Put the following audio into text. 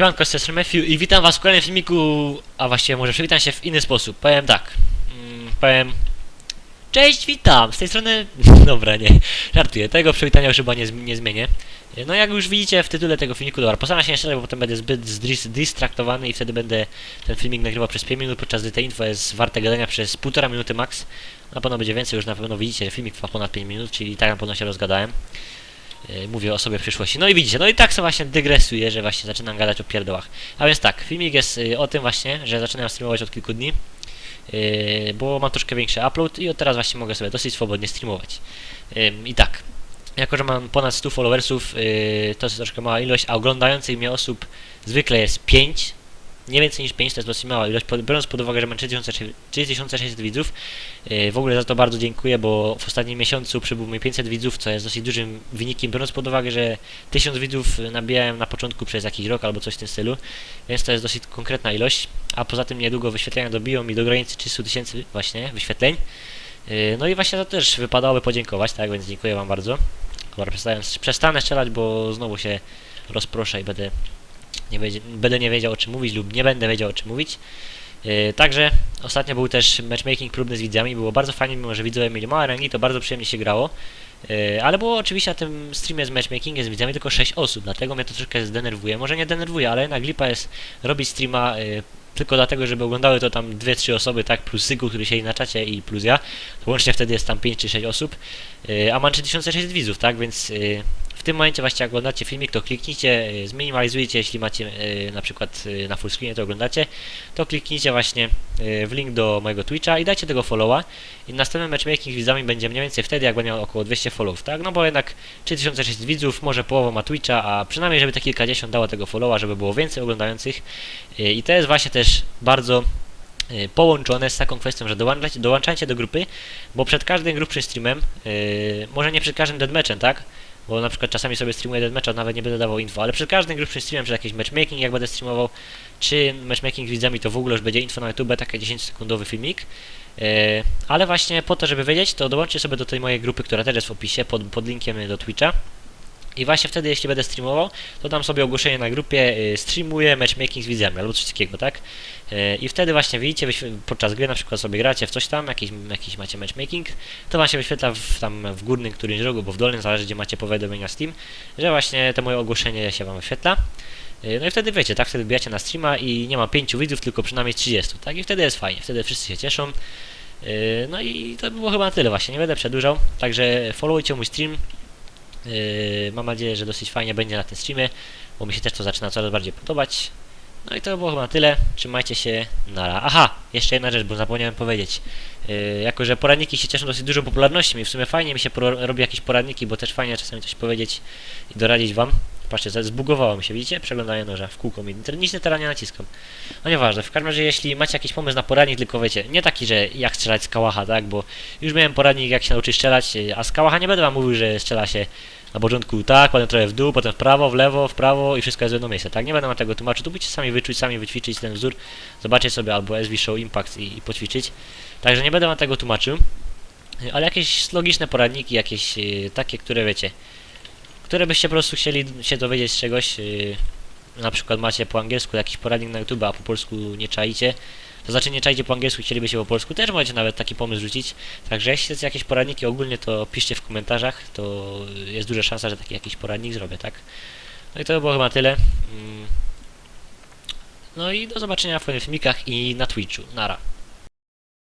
Siemanko, z tej Matthew i witam was w kolejnym filmiku, a właściwie może przywitam się w inny sposób. Powiem tak, mm, powiem... Cześć, witam! Z tej strony... Dobra, nie, żartuję, tego przywitania już chyba nie, nie zmienię. No jak już widzicie w tytule tego filmiku, dobra, postaram się nie bo potem będę zbyt distraktowany i wtedy będę ten filmik nagrywał przez 5 minut, podczas gdy te info jest warte gadania przez 1,5 minuty max. Na pewno będzie więcej, już na pewno widzicie, filmik trwa ponad 5 minut, czyli tak na pewno się rozgadałem. Yy, mówię o sobie w przyszłości. No i widzicie, no i tak sobie właśnie dygresuję, że właśnie zaczynam gadać o pierdołach. A więc tak, filmik jest y, o tym właśnie, że zaczynam streamować od kilku dni, yy, bo mam troszkę większy upload i od teraz właśnie mogę sobie dosyć swobodnie streamować. I tak, jako że mam ponad 100 followersów, to jest troszkę mała ilość, a oglądających mnie osób zwykle jest 5, nie więcej niż 5, to jest dosyć mała ilość, biorąc pod uwagę, że mam 3600 3600 widzów, Yy, W ogóle za to bardzo dziękuję, bo w ostatnim miesiącu przybyło mi 500 widzów, co jest dosyć dużym wynikiem, biorąc pod uwagę, że 1000 widzów nabijałem na początku przez jakiś rok albo coś w tym stylu, więc to jest dosyć konkretna ilość, a poza tym niedługo wyświetlenia dobiją mi do granicy 300 tysięcy właśnie wyświetleń. Yy, No i właśnie za to też wypadałoby podziękować, tak, więc dziękuję wam bardzo. Dobra, przestanę strzelać, bo znowu się rozproszę i będę nie, wiedzie, będę nie wiedział o czym mówić lub nie będę wiedział o czym mówić. Yy, także ostatnio był też matchmaking próbny z widzami, było bardzo fajnie, mimo że widzowie mieli małe rangi, to bardzo przyjemnie się grało. Yy, ale było oczywiście na tym streamie z matchmakingiem z widzami tylko 6 osób, dlatego mnie to troszkę zdenerwuje. Może nie denerwuje, ale jednak lipa jest robić streama yy, tylko dlatego, żeby oglądały to tam 2-3 osoby, tak, plus Sygu, który siedzi na czacie i plus ja. To łącznie wtedy jest tam 5 czy 6 osób, yy, a mam 3600 widzów, tak, więc yy, w tym momencie właśnie jak oglądacie filmik, to kliknijcie, yy, zminimalizujcie, jeśli macie yy, na przykład yy, na fullscreenie to oglądacie, to kliknijcie właśnie w link do mojego Twitcha i dajcie tego followa i następny matchmaking z widzami będzie mniej więcej wtedy, jak będę miał około 200 followów, tak? No bo jednak 3600 widzów, może połowa ma Twitcha, a przynajmniej żeby te kilkadziesiąt dało tego followa, żeby było więcej oglądających i to jest właśnie też bardzo połączone z taką kwestią, że dołączajcie, dołączajcie do grupy, bo przed każdym grubszym streamem, yy, może nie przed każdym deadmatchem, tak? Bo na przykład czasami sobie streamuję deadmatcha, nawet nie będę dawał info, ale przed każdym grubszym streamem, przed jakiś matchmaking, jak będę streamował, czy matchmaking z widzami, to w ogóle już będzie info na YouTube, taki 10-sekundowy filmik. Yy, ale właśnie po to, żeby wiedzieć, to dołączcie sobie do tej mojej grupy, która też jest w opisie, pod, pod linkiem do Twitcha. I właśnie wtedy, jeśli będę streamował, to dam sobie ogłoszenie na grupie, y, streamuję matchmaking z widzami, albo coś takiego, tak? Y, I wtedy właśnie widzicie, podczas gry na przykład sobie gracie w coś tam, jakiś, jakiś macie matchmaking, to wam się wyświetla w, tam w górnym którymś rogu, bo w dolnym, zależy gdzie macie powiadomienia Steam, że właśnie to moje ogłoszenie się wam wyświetla. Y, No i wtedy wiecie, tak, wtedy wbijacie na streama i nie ma 5 widzów, tylko przynajmniej 30, tak? I wtedy jest fajnie, wtedy wszyscy się cieszą. No i to by było chyba na tyle właśnie, nie będę przedłużał, także followujcie mój stream, mam nadzieję, że dosyć fajnie będzie na tym streamie, bo mi się też to zaczyna coraz bardziej podobać. No i to było chyba tyle. Trzymajcie się. Nara. Aha, jeszcze jedna rzecz, bo zapomniałem powiedzieć. Yy, jako, że poradniki się cieszą dosyć dużą popularnością i w sumie fajnie mi się robi jakieś poradniki, bo też fajnie czasami coś powiedzieć i doradzić wam. Patrzcie, zbugowało mi się, widzicie? Przeglądanie noża w kółko mi. Nic nie teraz nie naciskam. No nieważne, w każdym razie jeśli macie jakiś pomysł na poradnik, tylko wiecie, nie taki, że jak strzelać z kałacha, tak? Bo już miałem poradnik jak się nauczyć strzelać, yy, a z kałacha nie będę wam mówił, że strzela się na początku tak, potem trochę w dół, potem w prawo, w lewo, w prawo i wszystko jest w jedno miejsce, tak? Nie będę wam tego tłumaczył, tu musicie sami wyczuć, sami wyćwiczyć ten wzór, zobaczyć sobie albo SV Show Impact i, i poćwiczyć. Także nie będę wam tego tłumaczył, y, ale jakieś logiczne poradniki, jakieś y, takie, które wiecie, które byście po prostu chcieli się dowiedzieć czegoś, y, na przykład macie po angielsku jakiś poradnik na YouTube, a po polsku nie czaicie, to znaczy nie czajcie po angielsku, chcielibyście po polsku, też możecie nawet taki pomysł rzucić. Także jeśli chcecie jakieś poradniki ogólnie, to piszcie w komentarzach, to jest duża szansa, że taki jakiś poradnik zrobię, tak? No i to by było chyba tyle. Mm. No i do zobaczenia w kolejnych filmikach i na Twitchu. Nara.